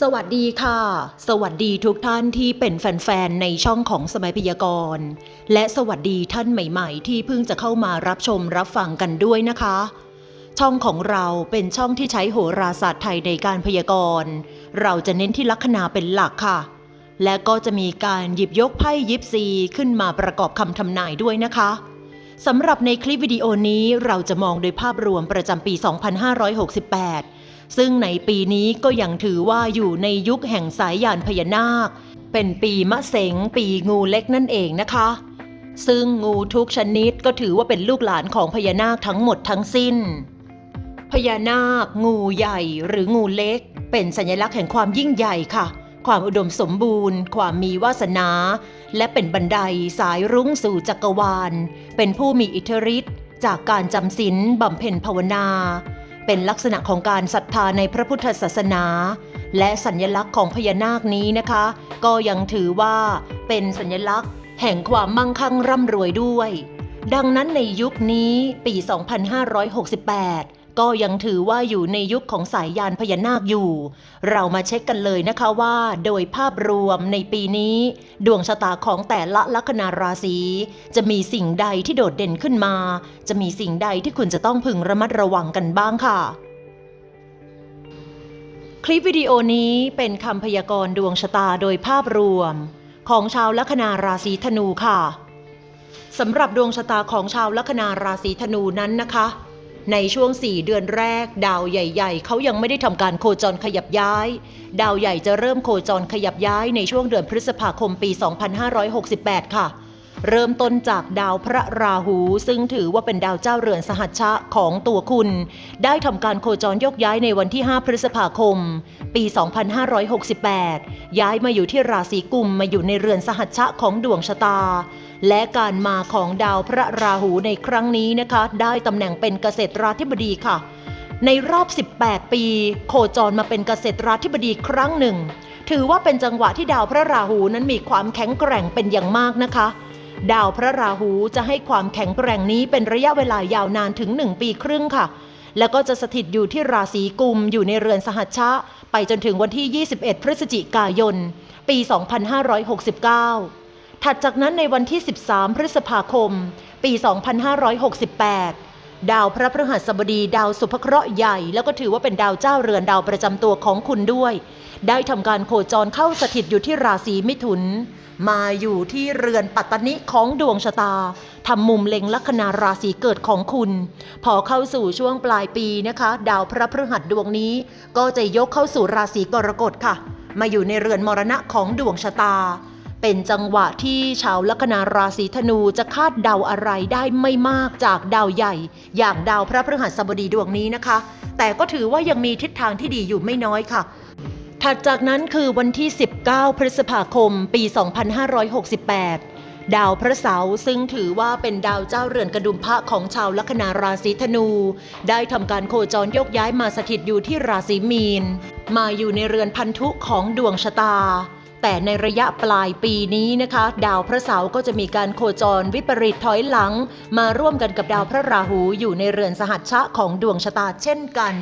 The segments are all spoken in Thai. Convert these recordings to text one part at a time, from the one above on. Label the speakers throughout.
Speaker 1: สวัสดีค่ะ สวัสดีทุกท่านที่เป็นแฟนๆ ในช่องของสมัยพยากรณ์ และสวัสดีท่านใหม่ๆ ที่เพิ่งจะเข้ามารับชมรับฟังกันด้วยนะคะ ช่องของเราเป็นช่องที่ใช้โหราศาสตร์ไทยในการพยากรณ์ เราจะเน้นที่ลัคนาเป็นหลักค่ะ และก็จะมีการหยิบยกไพ่ยิปซีขึ้นมาประกอบคำทำนายด้วยนะคะสำหรับในคลิปวิดีโอนี้เราจะมองโดยภาพรวมประจำปี 2568 ซึ่งในปีนี้ก็ยังถือว่าอยู่ในยุคแห่งสายยานพญานาค เป็นปีมะเสงปีงูเล็กนั่นเองนะคะ ซึ่งงูทุกชนิดก็ถือว่าเป็นลูกหลานของพญานาคทั้งหมดทั้งสิ้น พญานาค งูใหญ่หรืองูเล็ก เป็นสัญลักษณ์แห่งความยิ่งใหญ่ค่ะความอุดมสมบูรณ์ ความมีวาสนา และเป็นบันไดสายรุ้งสู่จักรวาล เป็นผู้มีอิทธิฤทธิ์จากการจำศีลบำเพ็ญภาวนา เป็นลักษณะของการศรัทธาในพระพุทธศาสนา และสัญลักษณ์ของพญานาคนี้นะคะ ก็ยังถือว่าเป็นสัญลักษณ์ แห่งความมั่งคั่งร่ำรวยด้วย ดังนั้นในยุคนี้ปี 2568 ก็ยังถือว่าอยู่ในยุคของสายยานพญานาคอยู่ เรามาเช็คกันเลยนะคะว่า โดยภาพรวมในปีนี้ ดวงชะตาของแต่ละลัคนาราศี จะมีสิ่งใดที่โดดเด่นขึ้นมา จะมีสิ่งใดที่คุณจะต้องพึงระมัดระวังกันบ้างค่ะคลิปวิดีโอนี้เป็นคำพยากรณ์ดวงชะตาโดยภาพรวม ของชาวลัคนาราศีธนูค่ะสำหรับดวงชะตาของชาวลัคนาราศีธนูนั้นนะคะ ในช่วง 4 เดือนแรก ดาวใหญ่ ๆ เขายังไม่ได้ทำการโคจรขยับย้าย ดาวใหญ่จะเริ่มโคจรขยับย้ายในช่วงเดือนพฤษภาคมปี 2568 ค่ะ เริ่มต้นจากดาวพระราหู ซึ่งถือว่าเป็นดาวเจ้าเรือนสหัชชะของตัวคุณ ได้ทำการโคจรยกย้ายในวันที่ 5 พฤษภาคม ปี 2568 ย้ายมาอยู่ที่ราศีกุมมาอยู่ในเรือนสหัชชะของดวงชะตา และการมาของดาวพระราหูในครั้งนี้นะคะ ได้ตำแหน่งเป็นเกษตราธิบดีค่ะ ในรอบ 18 ปี โคจรมาเป็นเกษตราธิบดีครั้งหนึ่ง ถือว่าเป็นจังหวะที่ดาวพระราหูนั้นมีความแข็งแกร่งเป็นอย่างมากนะคะ ดาวพระราหูจะให้ความแข็งแกร่งนี้เป็นระยะเวลายาวนานถึง 1 ปีครึ่งค่ะ แล้วก็จะสถิตอยู่ที่ราศีกุมอยู่ในเรือนสหัชชะ ไปจนถึงวันที่ 21 พฤศจิกายน ปี 2569 ถัดจากนั้นในวันที่ 13 พฤษภาคม ปี 2568 ดาวพระพฤหัสบดีดาวสุภเคราะห์ใหญ่แล้วก็ถือว่าเป็นดาวเจ้าเรือนดาวประจำตัวของคุณด้วย ได้ทำการโคจรเข้าสถิตอยู่ที่ราศีมิถุน มาอยู่ที่เรือนปัตตนิของดวงชะตาทำมุมเล็งลัคนาราศีเกิดของคุณ พอเข้าสู่ช่วงปลายปีนะคะ ดาวพระพฤหัสดวงนี้ ก็จะยกเข้าสู่ราศีกรกฎค่ะ มาอยู่ในเรือนมรณะของดวงชะตา เป็นจังหวะที่ชาวลัคนาราศีธนูจะคาดเดาอะไรได้ไม่มากจากดาวใหญ่ อย่างดาวพระพฤหัสบดีดวงนี้นะคะ แต่ก็ถือว่ายังมีทิศทางที่ดีอยู่ไม่น้อยค่ะ ถัดจากนั้นคือวันที่ 19 พฤษภาคม ปี 2568ดาวพระเสาร์ซึ่งถือว่าเป็นดาวเจ้าเรือนกระดุมพระของชาวลัคนาราศีธนู ได้ทำการโคจรยกย้ายมาสถิตอยู่ที่ราศีมีน มาอยู่ในเรือนพันธุของดวงชะตา แต่ในระยะปลายปีนี้นะคะ ดาวพระเสาร์ก็จะมีการโคจรวิปริตถอยหลัง มาร่วมกันกับดาวพระราหูอยู่ในเรือนสหัชชะของดวงชะตาเช่นกัน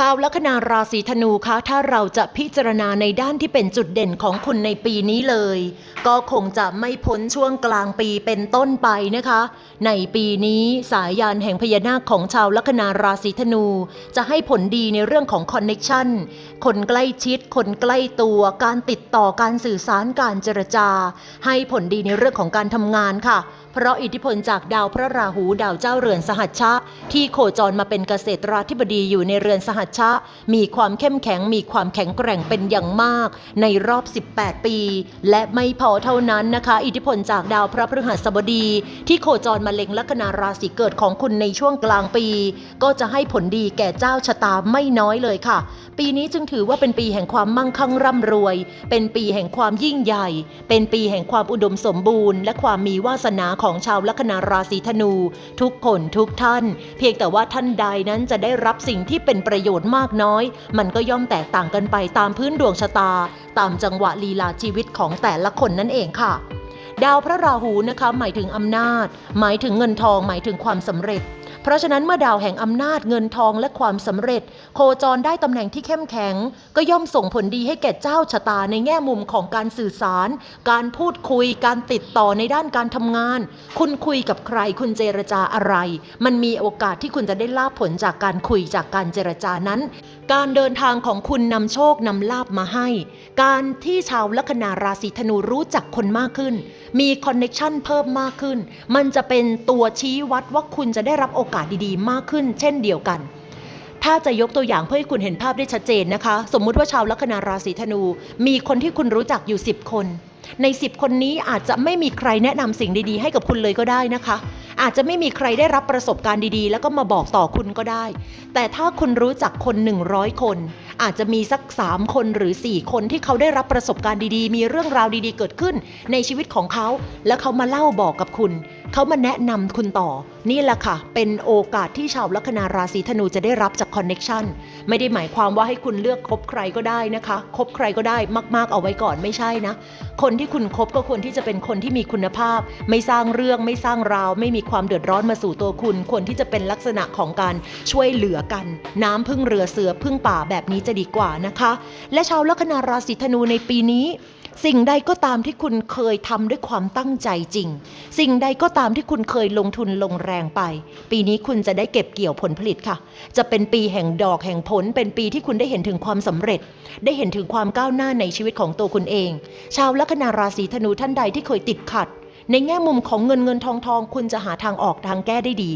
Speaker 1: ชาวลัคนาราศีธนูคะถ้าเราจะพิจารณาในด้านที่เป็นจุดเด่นของคุณในปีนี้เลย ก็คงจะไม่พ้นช่วงกลางปีเป็นต้นไปนะคะ ในปีนี้สายยานแห่งพญานาคของชาวลัคนาราศีธนู จะให้ผลดีในเรื่องของคอนเน็ชันคนใกล้ชิด คนใกล้ตัวการติดต่อการสื่อสารการเจรจา ให้ผลดีในเรื่องของการทำงานค่ะ เพราะอิทธิพลจากดาวพระราหูดาวเจ้าเรือนสหัชชะที่โคจรมาเป็นเกษตราธิบดีอยู่ในเรือนสหัชชะ มีความเข้มแข็งมีความแข็งแกร่งเป็นอย่างมาก ในรอบ 18 ปี และไม่พอเท่านั้นนะคะ อิทธิพลจากดาวพระพฤหัสบดี ที่โคจรมาเล็งลัคนาราศีเกิดของคุณในช่วงกลางปี ก็จะให้ผลดีแก่เจ้าชะตาไม่น้อยเลยค่ะ ปีนี้จึงถือว่าเป็นปีแห่งความมั่งคั่งร่ำรวย เป็นปีแห่งความยิ่งใหญ่ เป็นปีแห่งความอุดมสมบูรณ์ และความมีวาสนาของชาวลัคนาราศีธนู ทุกคนทุกท่าน เพียงแต่ว่าท่านใดนั้นจะได้รับสิ่งที่เป็นประโยชน์มากน้อย มันก็ย่อมแตกต่างกันไปตามพื้นดวงชะตา ตามจังหวะลีลาชีวิตของแต่ละคนนั่นเองค่ะ ดาวพระราหูนะคะหมายถึงอำนาจ หมายถึงเงินทองหมายถึงความสำเร็จ เพราะฉะนั้นเมื่อดาวแห่งอำนาจเงินทองและความสำเร็จ โคจรได้ตำแหน่งที่เข้มแข็ง ก็ย่อมส่งผลดีให้แก่เจ้าชะตาในแง่มุมของการสื่อสาร การพูดคุยการติดต่อในด้านการทำงาน คุณคุยกับใครคุณเจรจาอะไร มันมีโอกาสที่คุณจะได้ลาบผลจากการคุยจากการเจรจานั้น การเดินทางของคุณนำโชคนำลาบมาให้ การที่ชาวลัคนาราศีธนูรู้จักคนมากขึ้น มีคอนเน็ชันเพิ่มมากขึ้น มันจะเป็นตัวชี้วัดว่าคุณจะได้รับโอกาสดีๆ มากขึ้น เช่นเดียวกัน ถ้าจะยกตัวอย่างเพื่อให้คุณเห็นภาพได้ชัดเจนนะคะ สมมุติว่าชาวลัคนาราศีธนู มีคนที่คุณรู้จักอยู่ 10 คน ใน 10 คนนี้อาจจะไม่มีใครแนะนำสิ่งดีๆ ให้กับคุณเลยก็ได้นะคะ อาจจะไม่มีใครได้รับประสบการณ์ดีๆ แล้วก็มาบอกต่อคุณก็ได้ แต่ถ้าคุณรู้จักคน 100 คน อาจจะมีสัก 3 คนหรือ 4 คนที่เขาได้รับประสบการณ์ดีๆ มีเรื่องราวดีๆ เกิดขึ้นในชีวิตของเขา แล้วเขามาเล่าบอกกับคุณ เขามาแนะนำคุณต่อ นี่แหละค่ะ เป็นโอกาสที่ชาวลัคนาราศีธนูจะได้รับจากคอนเน็ชันไม่ได้หมายความว่าให้คุณเลือกคบใครก็ได้นะคะคบใครก็ได้มากๆเอาไว้ก่อนไม่ใช่นะ คนที่คุณคบก็ควรที่จะเป็นคนที่มีคุณภาพ ไม่สร้างเรื่องไม่สร้างราว ไม่มีความเดือดร้อนมาสู่ตัวคุณควรที่จะเป็นลักษณะของการช่วยเหลือกัน น้ำพึ่งเรือเสือพึ่งป่าแบบนี้จะดีกว่านะคะ และชาวลัคนาราศีธนูในปีนี้ สิ่งใดก็ตามที่คุณเคยทำด้วยความตั้งใจจริง สิ่งใดก็ตามที่คุณเคยลงทุนลงแรงไป ปีนี้คุณจะได้เก็บเกี่ยวผลผลิตค่ะ จะเป็นปีแห่งดอกแห่งผล เป็นปีที่คุณได้เห็นถึงความสำเร็จ ได้เห็นถึงความก้าวหน้าในชีวิตของตัวคุณเอง ชาวลัคนาราศีธนูท่านใดที่เคยติดขัด ในแง่มุมของเงินเงินทองทองคุณจะหาทางออกทางแก้ได้ดี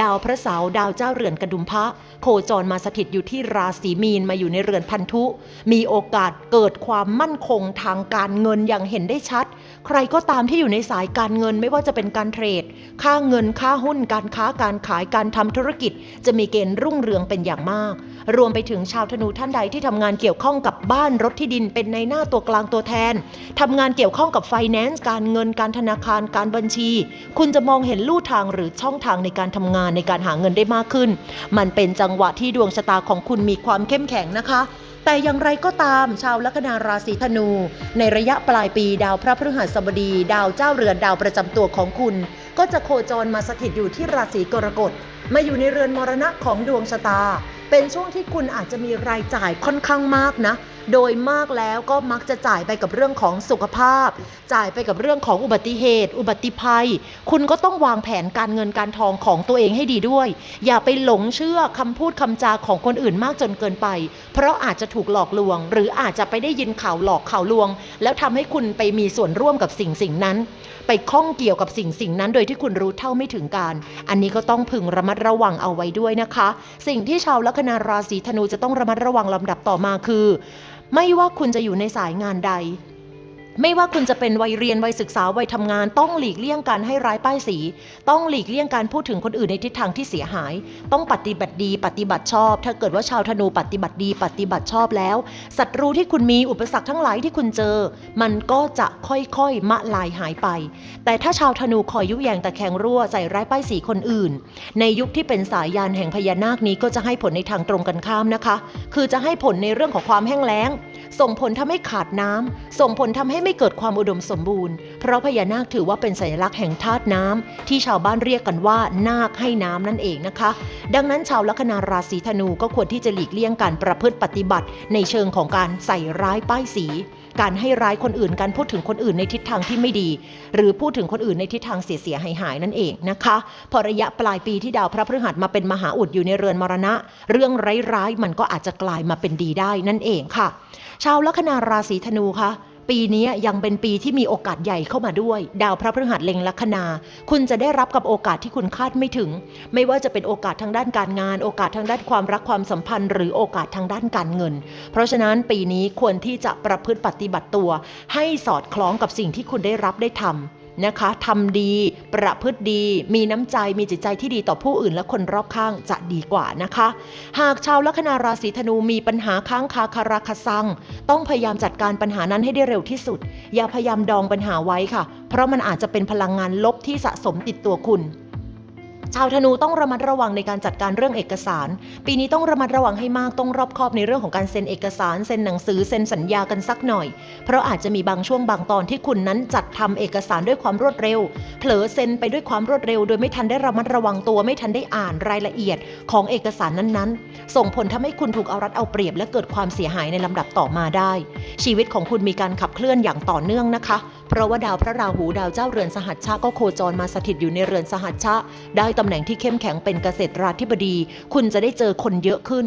Speaker 1: ดาวพระเสาร์ดาวเจ้าเรือนกระดุมพระโคจรมาสถิตอยู่ที่ราศีมีนมาอยู่ในเรือนพันธุ มีโอกาสเกิดความมั่นคงทางการเงินอย่างเห็นได้ชัด ใครก็ตามที่อยู่ในสายการเงินไม่ว่าจะเป็นการเทรด ค่าเงิน ค่าหุ้น การค้า การขาย การทำธุรกิจ จะมีเกณฑ์รุ่งเรืองเป็นอย่างมาก รวมไปถึงชาวธนูท่านใดที่ทำงานเกี่ยวข้องกับบ้านรถที่ดินเป็นในหน้าตัวกลางตัวแทน ทำงานเกี่ยวข้องกับไฟแนนซ์ การเงิน การธนาคาร การบัญชี คุณจะมองเห็นลู่ทางหรือช่องทางในการทำงานในการหาเงินได้มากขึ้น มันเป็นจังหวะที่ดวงชะตาของคุณมีความเข้มแข็งนะคะ แต่อย่างไรก็ตามชาวลัคนาราศีธนู ในระยะปลายปีดาวพระพฤหัสบดี ดาวเจ้าเรือนดาวประจำตัวของคุณ ก็จะโคจรมาสถิตอยู่ที่ราศีกรกฎมาอยู่ในเรือนมรณะของดวงชะตา เป็นช่วงที่คุณอาจจะมีรายจ่ายค่อนข้างมากนะ โดยมากแล้วก็มักจะจ่ายไปกับเรื่องของสุขภาพ จ่ายไปกับเรื่องของอุบัติเหตุ อุบัติภัย คุณก็ต้องวางแผนการเงินการทองของตัวเองให้ดีด้วย อย่าไปหลงเชื่อคำพูดคำจาของคนอื่นมากจนเกินไป เพราะอาจจะถูกหลอกลวง หรืออาจจะไปได้ยินข่าวหลอกข่าวลวง แล้วทำให้คุณไปมีส่วนร่วมกับสิ่งสิ่งนั้น ไปข้องเกี่ยวกับสิ่งสิ่งนั้นโดยที่คุณรู้เท่าไม่ถึงการ อันนี้ก็ต้องพึงระมัดระวังเอาไว้ด้วยนะคะ สิ่งที่ชาวลัคนาราศีธนูจะต้องระมัดระวังลำดับต่อมาคือ ไม่ว่าคุณจะอยู่ในสายงานใด ไม่ว่าคุณจะเป็นวัยเรียนวัยศึกษาวัยทำงาน ต้องหลีกเลี่ยงการให้ร้ายป้ายสี ต้องหลีกเลี่ยงการพูดถึงคนอื่นในทิศทางที่เสียหาย ต้องปฏิบัติดีปฏิบัติชอบ ถ้าเกิดว่าชาวธนูปฏิบัติดีปฏิบัติชอบแล้วศัตรูที่คุณมีอุปสรรคทั้งหลายที่คุณเจอ มันก็จะค่อยๆมะลายหายไป แต่ถ้าชาวธนูคอยยุแยงแต่แข็งรั่วใส่ร้ายป้ายสีคนอื่น ในยุคที่เป็นสายยานแห่งพญานาคนี้ก็จะให้ผลในทางตรงกันข้ามนะคะ คือจะให้ผลในเรื่องของความแห้งแล้ง ส่งผลทำให้ขาดน้ำส่งผลทำให้ไม่เกิดความอุดมสมบูรณ์ เพราะพญานาคถือว่าเป็นสัญลักษณ์แห่งธาตุน้ำที่ชาวบ้านเรียกกันว่านาคให้น้ำนั่นเองนะคะ ดังนั้นชาวลัคนาราศีธนูก็ควรที่จะหลีกเลี่ยงการประพฤติปฏิบัติ ในเชิงของการใส่ร้ายป้ายสีการให้ร้ายคนอื่น การพูดถึงคนอื่นในทิศทางที่ไม่ดี หรือพูดถึงคนอื่นในทิศทางเสียเสียหายหายนั่นเองนะคะ พอระยะปลายปีที่ดาวพระพฤหัสมาเป็นมหาอุดอยู่ในเรือนมรณะ เรื่องร้ายๆมันก็อาจจะกลายมาเป็นดีได้นั่นเองค่ะ ชาวลัคนาราศีธนูคะ ปีนี้ยังเป็นปีที่มีโอกาสใหญ่เข้ามาด้วย ดาวพระพฤหัสเล็งลัคนา คุณจะได้รับกับโอกาสที่คุณคาดไม่ถึง ไม่ว่าจะเป็นโอกาสทางด้านการงาน โอกาสทางด้านความรักความสัมพันธ์ หรือโอกาสทางด้านการเงิน เพราะฉะนั้นปีนี้ควรที่จะประพฤติปฏิบัติตัว ให้สอดคล้องกับสิ่งที่คุณได้รับได้ทำ นะคะทำดีประพฤติดี มีน้ำใจมีจิตใจที่ดีต่อผู้อื่นและคนรอบข้างจะดีกว่านะคะ หากชาวลัคนาราศีธนูมีปัญหาค้างคาคาราคาซัง ต้องพยายามจัดการปัญหานั้นให้ได้เร็วที่สุด อย่าพยายามดองปัญหาไว้ค่ะ เพราะมันอาจจะเป็นพลังงานลบที่สะสมติดตัวคุณ ชาวธนูต้องระมัดระวังในการจัดการเรื่องเอกสาร ปีนี้ต้องระมัดระวังให้มากต้องรอบคอบในเรื่องของการเซ็นเอกสาร เซ็นหนังสือเซ็นสัญญากันสักหน่อย เพราะอาจจะมีบางช่วงบางตอนที่คุณนั้นจัดทำเอกสารด้วยความรวดเร็ว เผลอเซ็นไปด้วยความรวดเร็ว โดยไม่ทันได้ระมัดระวังตัวไม่ทันได้อ่านรายละเอียดของเอกสารนั้นๆ ส่งผลทำให้คุณถูกเอารัดเอาเปรียบ และเกิดความเสียหายในลำดับต่อมาได้ ชีวิตของคุณมีการขับเคลื่อนอย่างต่อเนื่องนะคะ เพราะว่าดาวพระราหูดาวเจ้าเรือนสหัชชะก็โคจรมาสถิตอยู่ในเรือนสหัชชะได้ตำแหน่งที่เข้มแข็งเป็นเกษตราธิบดี คุณจะได้เจอคนเยอะขึ้น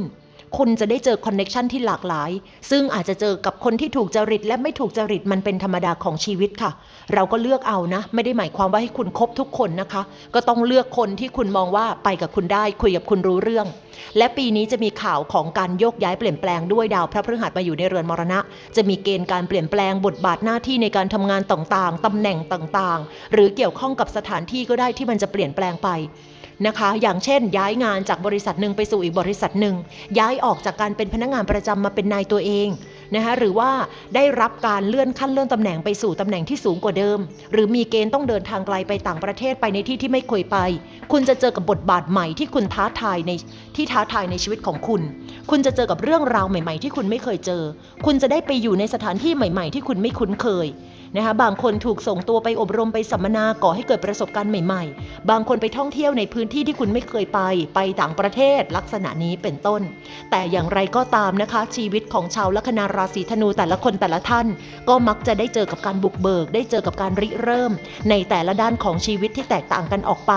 Speaker 1: คุณจะได้เจอคอนเน็ชันที่หลากหลาย ซึ่งอาจจะเจอกับคนที่ถูกจริตและไม่ถูกจริตมันเป็นธรรมดาของชีวิตค่ะ เราก็เลือกเอานะ ไม่ได้หมายความว่าให้คุณคบทุกคนนะคะ ก็ต้องเลือกคนที่คุณมองว่าไปกับคุณได้คุยกับคุณรู้เรื่อง และปีนี้จะมีข่าวของการโยกย้ายเปลี่ยนแปลงด้วยดาวพระพฤหัสมาอยู่ในเรือนมรณะ จะมีเกณฑ์การเปลี่ยนแปลงบทบาทหน้าที่ในการทำงานต่างๆตำแหน่งต่างๆ หรือเกี่ยวข้องกับสถานที่ก็ได้ที่มันจะเปลี่ยนแปลงไปนะคะ อย่างเช่น ย้ายงานจากบริษัทหนึ่งไปสู่อีกบริษัทหนึ่งย้ายออกจากการเป็นพนักงานประจำมาเป็นนายตัวเองนะคะหรือว่าได้รับการเลื่อนขั้นเลื่อนตำแหน่งไปสู่ตำแหน่งที่สูงกว่าเดิม หรือมีเกณฑ์ต้องเดินทางไกลไปต่างประเทศไปในที่ที่ไม่เคยไป คุณจะเจอกับบทบาทใหม่ที่คุณท้าทายในที่ท้าทายในชีวิตของคุณ คุณจะเจอกับเรื่องราวใหม่ ๆ ที่คุณไม่เคยเจอ คุณจะได้ไปอยู่ในสถานที่ใหม่ ๆ ที่คุณไม่คุ้นเคย นะคะบางคนถูกส่งตัวไปอบรมไปสัมมนาก่อให้เกิดประสบการณ์ใหม่ๆ บางคนไปท่องเที่ยวในพื้นที่ที่คุณไม่เคยไป ไปต่างประเทศลักษณะนี้เป็นต้น แต่อย่างไรก็ตามนะคะ ชีวิตของชาวลัคนาราศีธนูแต่ละคนแต่ละท่าน ก็มักจะได้เจอกับการบุกเบิก ได้เจอกับการริเริ่ม ในแต่ละด้านของชีวิตที่แตกต่างกันออกไป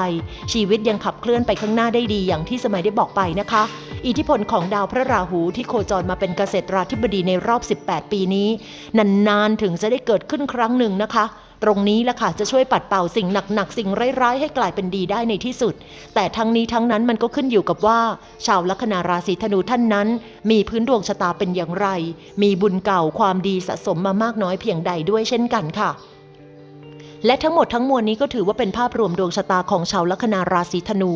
Speaker 1: ชีวิตยังขับเคลื่อนไปข้างหน้าได้ดีอย่างที่สมัยได้บอกไปนะคะ อิทธิพลของดาวพระราหูที่โคจรมาเป็นเกษตราธิบดีในรอบ 18 ปีนี้ นานๆถึงจะได้เกิดขึ้นครั้งหนึ่งนะคะตรงนี้แหละค่ะจะช่วยปัดเป่าสิ่งหนักๆสิ่งร้ายๆให้กลายเป็นดีได้ในที่สุด แต่ทั้งนี้ทั้งนั้นมันก็ขึ้นอยู่กับว่า ชาวลัคนาราศีธนูท่านนั้น มีพื้นดวงชะตาเป็นอย่างไร มีบุญเก่าความดีสะสมมามากน้อยเพียงใดด้วยเช่นกันค่ะ และทั้งหมดทั้งมวลนี้ก็ถือว่าเป็นภาพรวมดวงชะตาของชาวลัคนาราศีธนู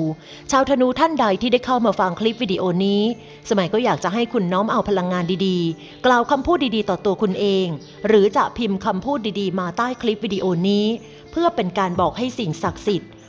Speaker 1: ชาวธนูท่านใดที่ได้เข้ามาฟังคลิปวิดีโอนี้ สมัยก็อยากจะให้คุณน้อมเอาพลังงานดีๆ กล่าวคำพูดดีๆ ต่อตัวคุณเอง หรือจะพิมพ์คำพูดดีๆ มาใต้คลิปวิดีโอนี้ เพื่อเป็นการบอกให้สิ่งศักดิ์สิทธิ์